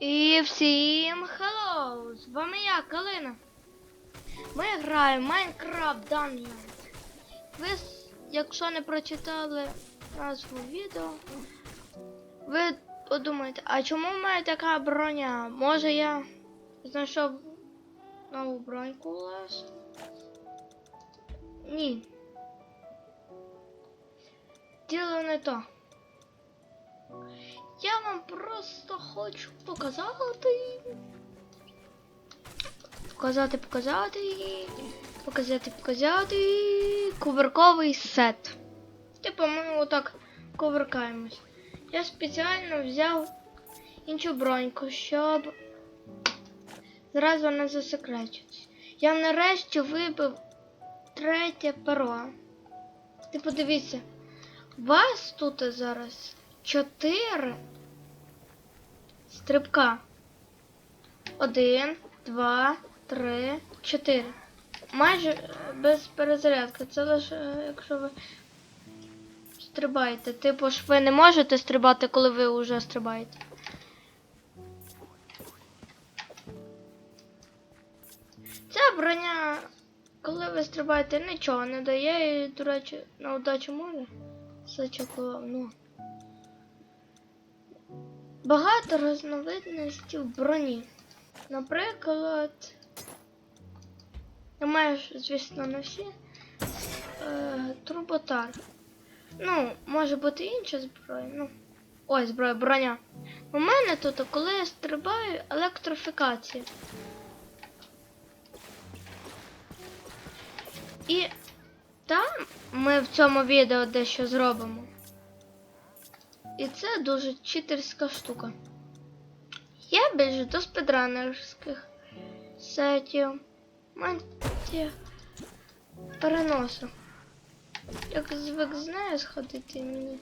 І всім хеллоу! З вами я, Калина. Ми граємо Minecraft Dungeons. Ви, якщо не прочитали назву відео, ви подумаєте, а чому в мене така броня? Може я знайшов нову броньку у вас? Ні. Діло не то. Я вам просто хочу показати. Показати, показати. Показати, показати. Кувырковий сет. Типу ми отак кувыркаємось. Я спеціально взяв іншу броньку, щоб зразу не засекречитись. Я нарешті вибив третє перо. Ти подивіться, вас тут зараз чотири стрибка. Один, два, три, чотири. Майже е, без перезарядки. Це лише е, якщо ви стрибаєте. Типу ж ви не можете стрибати, коли ви вже стрибаєте. Ця броня, коли ви стрибаєте, нічого не дає і, до речі, на удачу може. Зачекував, ну. Багато різновидностей броні. Наприклад, я маю, звісно, не всі. Е, турботар. Ну, може бути інша зброя. Ну. Ой, зброя, броня. У мене тут, коли я стрибаю, електрофікація. І там ми в цьому відео дещо зробимо. І це дуже читерська штука. Я більше до спідранерських сетів. Мантія переносу. Як звик знаю сходити мені.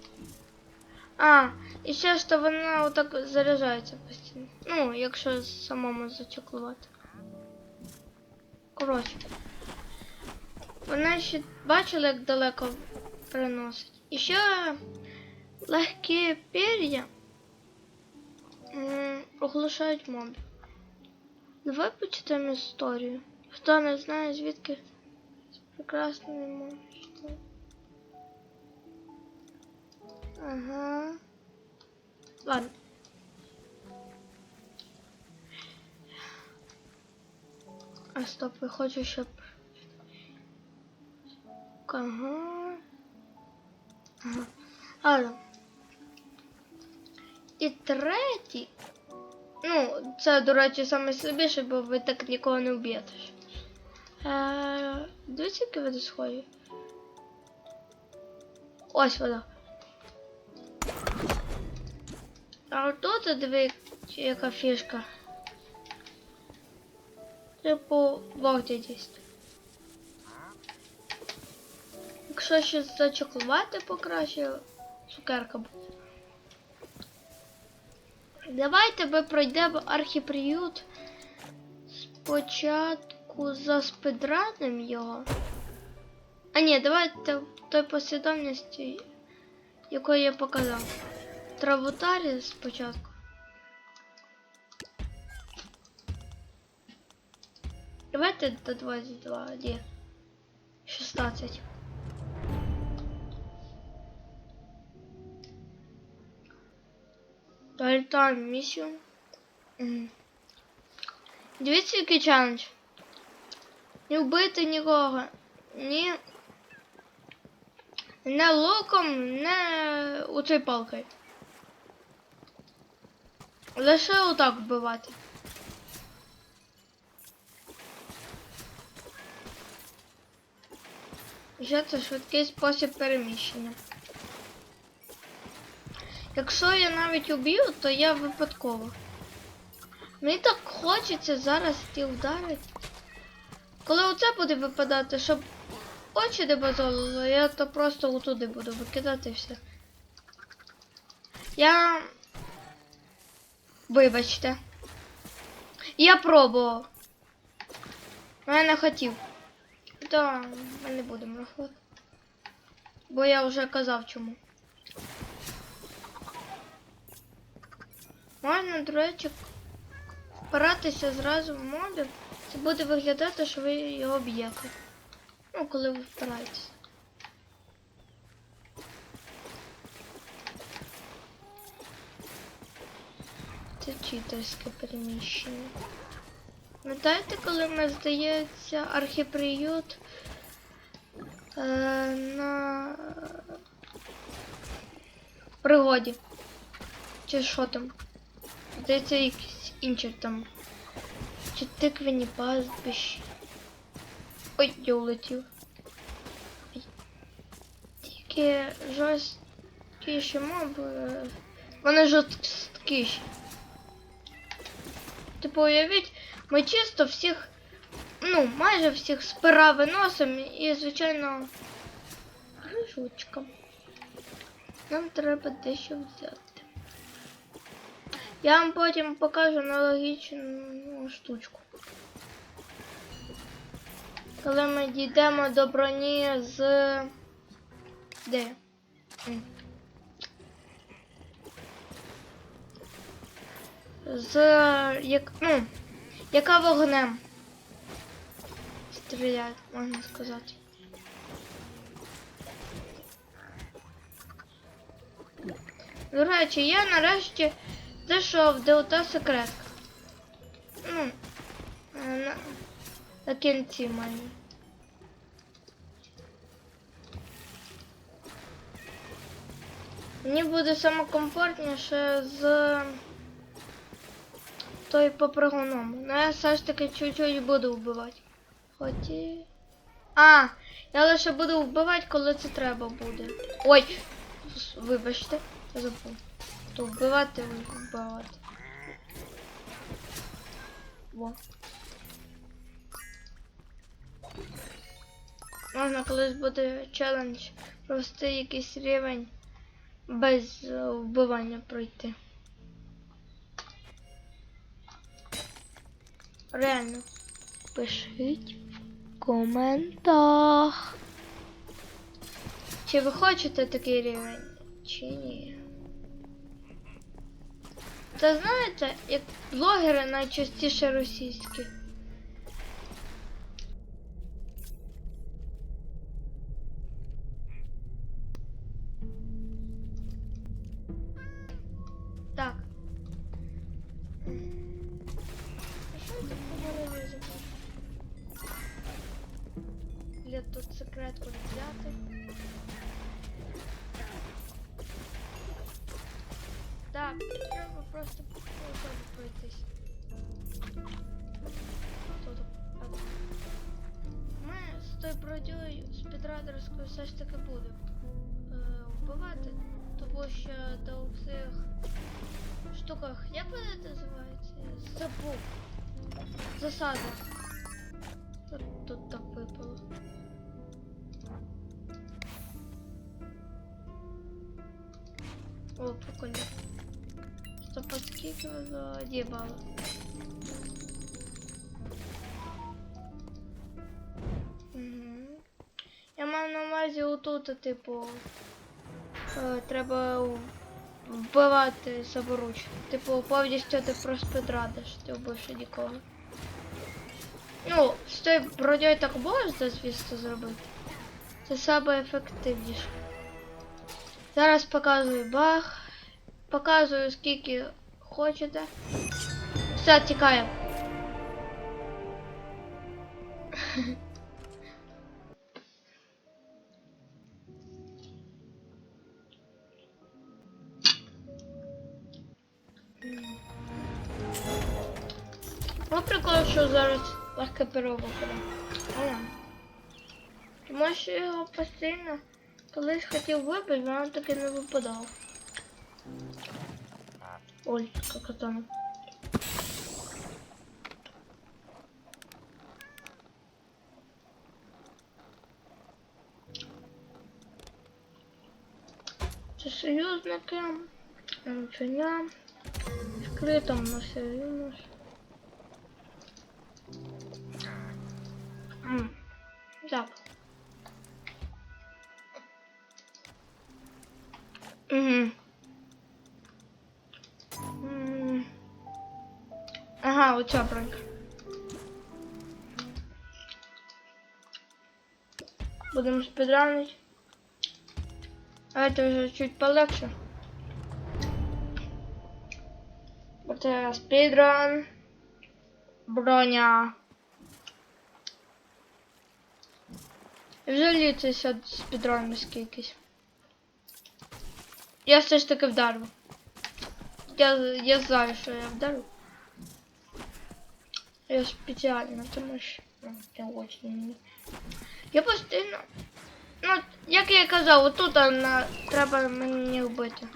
А, і ще що вона отак заряджається постійно. Ну, якщо самому зачеклувати. Коротше. Вона ще бачила, як далеко переносить. І ще легкі пір'я м, оглушають мобів. Давай почитаємо історію. Хто не знає, звідки прекрасний мов. Ага. Ладно. А стоп, я хочу, щоб. Ага. Ага. Ладно. І третій. Ну, це, до речі, найслабіше, бо ви так нікого не вб'єте. Е, Дивіться, які води схожі. Ось вода. А тут диви, яка фішка. Типу, вогті дійсно. Якщо ще зачокувати покраще, цукерка буде. Давайте ми пройдемо архіприют спочатку за спидранем його. А ні, давайте той послідовності, якої я показав. Травутарі спочатку. Давайте до 22, ні. 16. Дальтан місію. Дивіться, який челендж. Не вбити нікого. Ні. Не луком, не у цей палкою. Лише отак вбивати. Ще це швидкий спосіб переміщення. Якщо я навіть уб'ю, то я випадково. Мені так хочеться зараз ті вдарити. Коли оце буде випадати, щоб очі не базолило, я то просто отуди буду викидати і все. Я. Вибачте. Я пробував. Но я не хотів. То ми не будемо рахувати. Бо я вже казав чому. Можна, до речі, впиратися зразу в мобів, це буде виглядати, що ви його б'єте. Ну, коли ви впираєтесь. Це читерське переміщення. Пам'ятаєте, коли ми, здається, архіприют е, на пригоді? Чи що там? Здається, якісь інші там. Чи тиквені пастбищ. Ой, я улетів. Тільки жорсткіші моби. Вони жорсткіші. Типу, уявіть, ми чисто всіх, ну, майже всіх спира виносимо і, звичайно, грижучка. Нам треба дещо взяти. Я вам потім покажу аналогічну штучку. Коли ми дійдемо до броні з. Де? З як. Ну, яка вогнем? Стріляє, можна сказати. До речі, я нарешті зайшов до ота секретка. Ну, е, на, на кінці мені. Мені буде комфортніше з той попригуном. Ну я все ж таки чуть-чуть буду вбивати. Хоч і... А, я лише буду вбивати, коли це треба буде. Ой, вибачте, я забув. То вбивати, вбивати. Во. Можна колись буде челендж провести якийсь рівень без е, вбивання пройти. Реально. Пишіть в коментах. Чи ви хочете такий рівень, чи ні? Та знаєте, як блогери найчастіше російські. Тою бродьою все ж таки будемо е, вбивати, тому що до цих штуках, як вони називаються? Забув. Засада. Тут, так випало. О, прикольно. Стоп, а скільки задібало? Отут, типу, е, треба вбивати соборуч. Типу, повністю ти просто радиш, ти більше нікого. Ну, з тою бродьою так можна, звісно, зробити. Це саме ефективніше. Зараз показую баг. Показую скільки хочете. Все, тікаємо. Але. Тому що його постійно колись хотів вибити, воно таки не випадало. Ой, как там. Це союзники, навчання, відкрита на союз. М, Так. Угу. Ага, оця бронька. Будемо спідранити. А це вже чуть полегше. Оце спідран. Броня. Вже літися спідран без якийсь. Я все ж таки вдарив. Я, я знаю, що я вдарив. Я спеціально, тому що ну, я очень. Я постійно. Ну, як я і казав, отут на, треба мені вбити.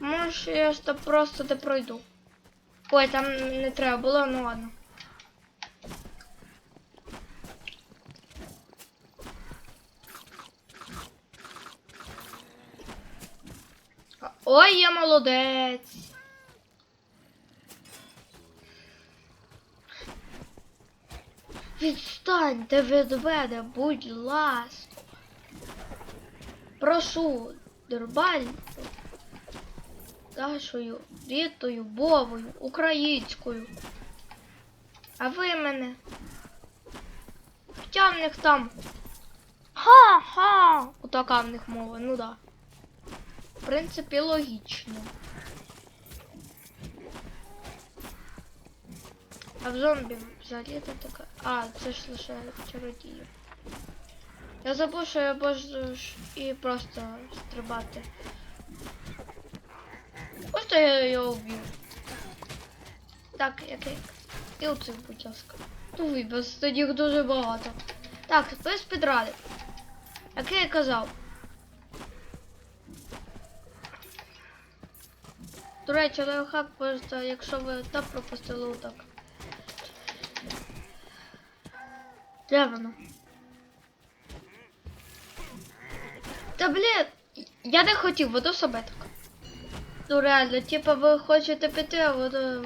Може, я ж то просто не пройду. Ой, там не треба було, ну ладно. Ой, я молодець. Відстаньте від мене, будь ласка. Прошу, Дербаль нашою рідною мовою, українською. А ви мене. Хоча в них там. Ха-ха! Отака в них мова, ну да. В принципі, логічно. А в зомбі взагалі то така. А, це ж лише чародії. Я забув, що я можу і просто стрибати. Просто я його вб'ю. Так, який. І оцих, будь ласка. Ну вибач, тоді їх дуже багато. Так, без підради. Як я казав. До речі, лайфхак просто, якщо ви так пропустили отак. Де воно? Та блін, я не хотів, воно себе так. Ну реально, типа ви хочете піти, а воно...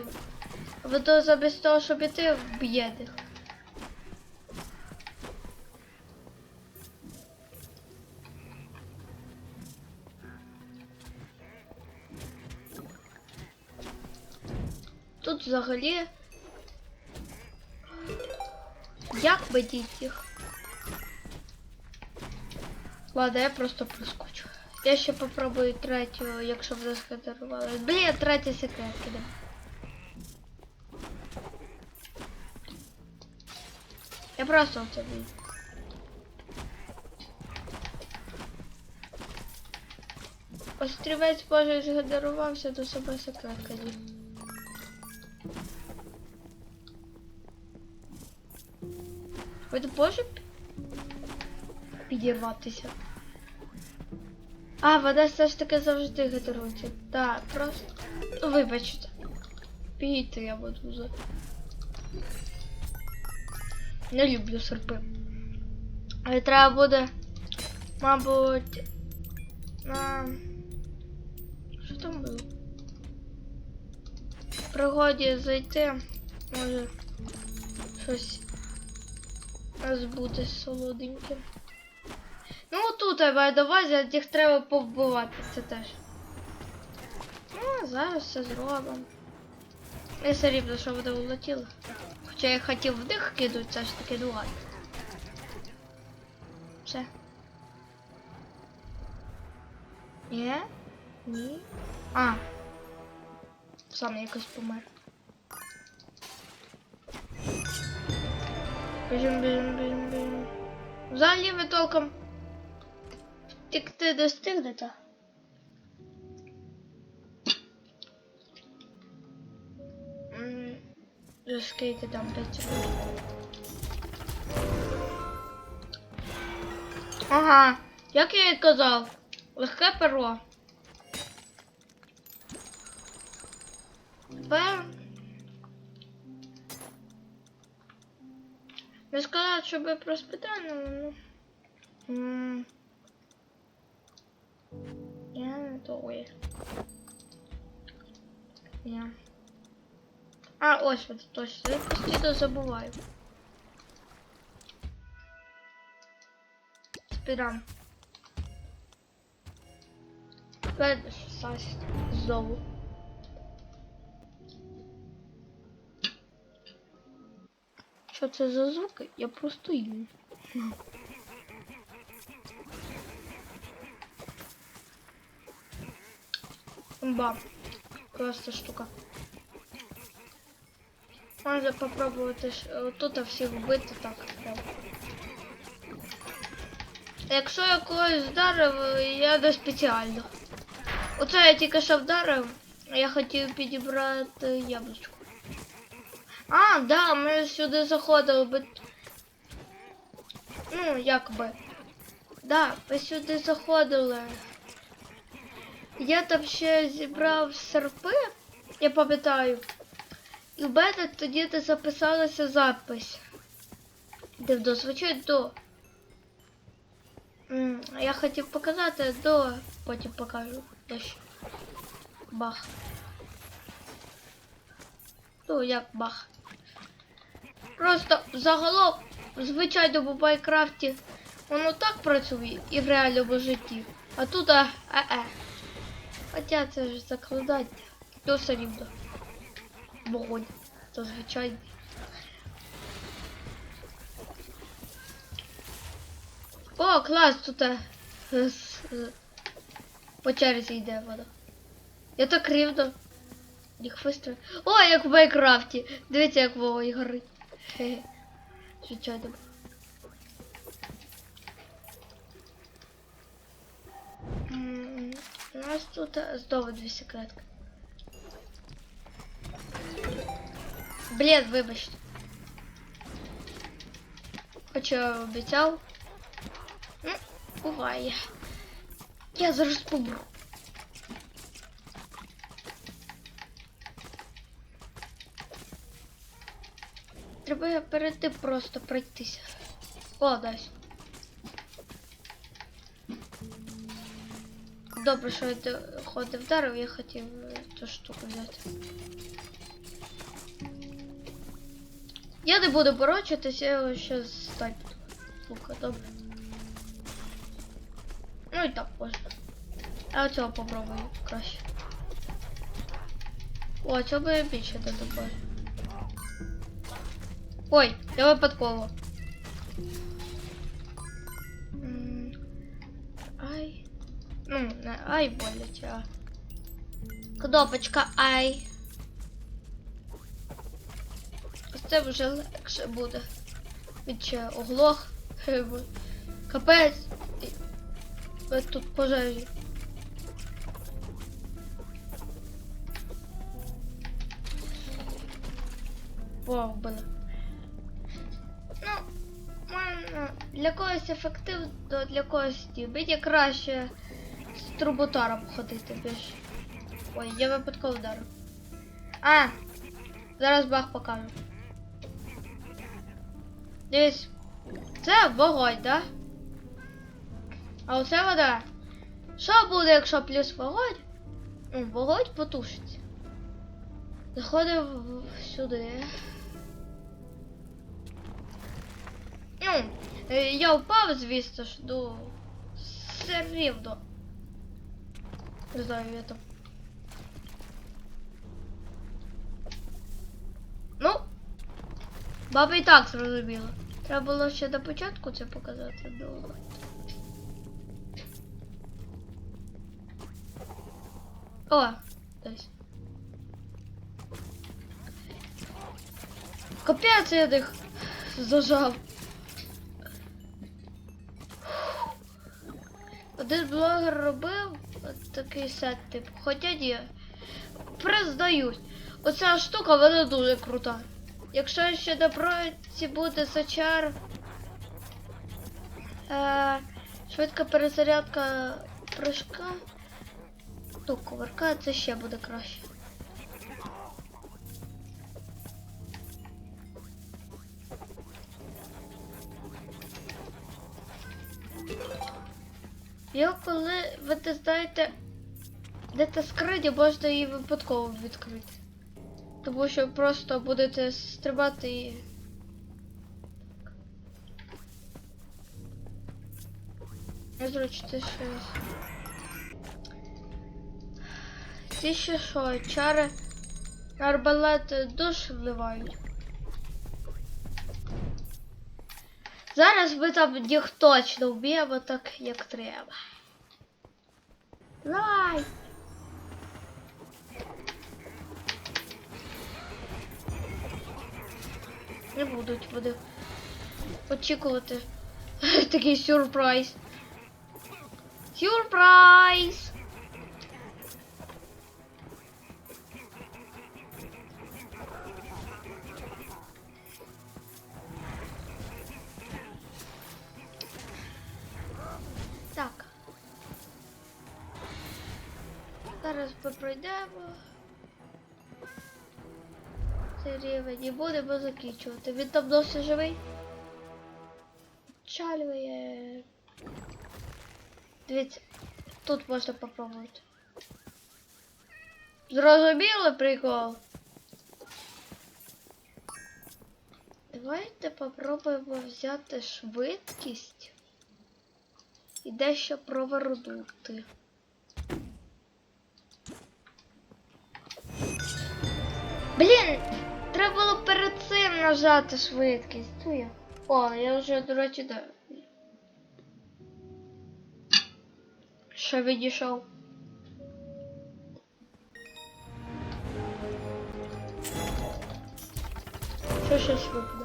Воно замість того, щоб піти, б'є взагалі. Як бадіть їх? Ладно, я просто проскочу. Я ще попробую третю, якщо вже скадарували. Блін, третя секрет кидай. Я просто це бій. Острівець Божий згодарувався до себе секрет кидів. Ви може підірватися? А, вода все ж таки завжди гидрується. Так, просто. Ну, вибачте. Пійте я буду за. Не люблю серпи. Але треба буде, мабуть. На. Що там було? В пригоді зайти. Може. Щось. Нас буде солоденьке. Ну отут я увазі, їх треба повбивати, це теж. Ну, зараз все зробимо. Я рівно, що буде улетіло. Хоча я хотів в них кидати, це ж таки дуать. Все. Ні? Ні. А. Сам якось помер. Біжим, біжим, біжим, біжим. Взагалі ви толком втекти не встигнете. М, Вже скільки там 5. Ага, як я і казав, легке перо. Тепер Не сказав, щоб про спитання, ну. Я не той. Я. А, ось от точно. Я постійно забуваю. Спідам. Сась знову. Що це за звуки? Я просто їм. Ба. Класна штука. Ж, е, тут всіх вбити так. прям. Якщо я когось вдарив, я не спеціально. Оце я тільки що вдарив, я хотів підібрати яблучко. А, да, ми сюди заходили би. Ну, якби. Да, ми сюди заходили. Я там ще зібрав серпи, я пам'ятаю. І в мене тоді не записалася запись. Дивно, звучить до. Я хотів показати до, потім покажу. Бах. Ну, як бах. Просто загалом, в звичайному Майнкрафті воно так працює і в реальному житті. А тут а, е-е. Хоча це ж закладання. Все рівно. Вогонь. То звичайний. О, клас, тут е, по черзі йде вода. Я так рівно. Їх вистрою. О, як в Майнкрафті. Дивіться, як вогонь горить. Хе-хе. Звичайно. М, У нас тут е, знову дві секретки. Блін, вибачте. Хоча обіцяв. Ну, буває. Я зараз помру. Треба перед тим просто пройтися. О, дась. Добре, що я ходив вдарив, я хотів е, цю штуку взяти. Я не буду борочитись, я ще стать. Лука, добре. Ну і так можна. А цього попробую краще. О, цього я більше не добавлю. Ой, я випадково. Ай. Ну, не ай боляче, а. Кнопочка ай. Ось це вже легше буде. Він ще оглох. Капець. Тут пожежі. Вау, вбили. Для когось ефективно, для когось ні. Мені краще з труботаром ходити більше. Ой, я випадково вдарив. А! Зараз баг покажу. Дивись. Це вогонь, да? А оце вода. Що буде, якщо плюс вогонь? Ну, вогонь потушиться. Заходив сюди. Ну, я впав, звісно ж, ну, все рівно. Не знаю, я там. Ну, баба і так зрозуміла. Треба було ще до початку це показати. Ну. О, десь. Капець я їх зажав. Один блогер робив от такий сет, типу, хоча ні. Признаюсь, оця штука вона дуже крута. Якщо ще на проєкті буде сачар, е, швидка перезарядка прыжка, то кувырка, це ще буде краще. Я коли ви не знаєте, де та скриня, можна її випадково відкрити. Тому що просто будете стрибати і. Незручно щось. Ці ще що, чари на арбалет душ вливають. Зараз ви там їх точно вб'ємо так, як треба. Давай! Не будуть буде очікувати такий сюрприз. Сюрприз! Зараз ми пройдемо. Цей рівень і будемо закінчувати. Він там досі живий. Чалює. Дивіться, тут можна попробувати. Зрозуміли прикол? Давайте попробуємо взяти швидкість і дещо провернути. Блін, треба було перед цим нажати швидкість. Ту я. О, я вже, до речі, да. Що відійшов? Що щось випаде?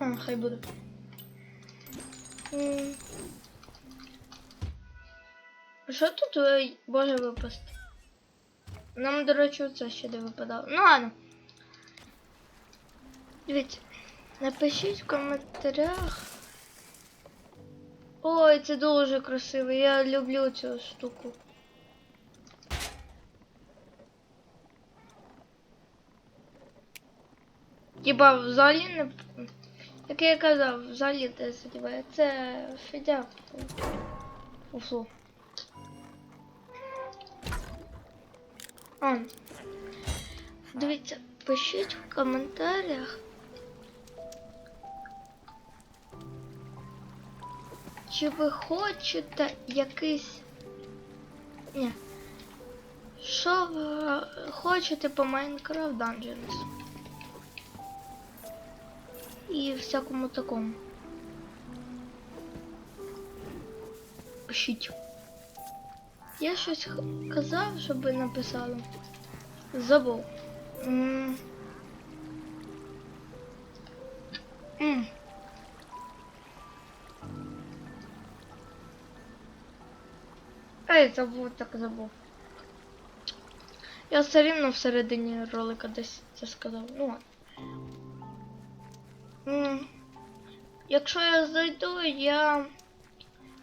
А, хай буде. М. Що тут е, може випасти? Нам, до речі, це ще не випадало. Ну ладно. Дивіться, напишіть в коментарях. Ой, це дуже красиво. Я люблю цю штуку. Типа в залі не. Як я казав, в залі те сидіває. Це фідя. Уфу. А. Дивіться, пишіть в коментарях. Чи ви хочете якийсь. Ні. Що ви хочете по Minecraft Dungeons? І всякому такому. Пишіть. Я щось казав, щоб написали. Забув. М. Ей, забув, так забув. Я все рівно всередині ролика десь це сказав. Ну ладно. Якщо я зайду, я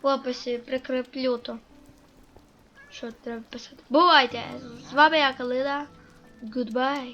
в описі прикріплю то. Що треба писати. Бувайте! З вами я Калина. Goodbye.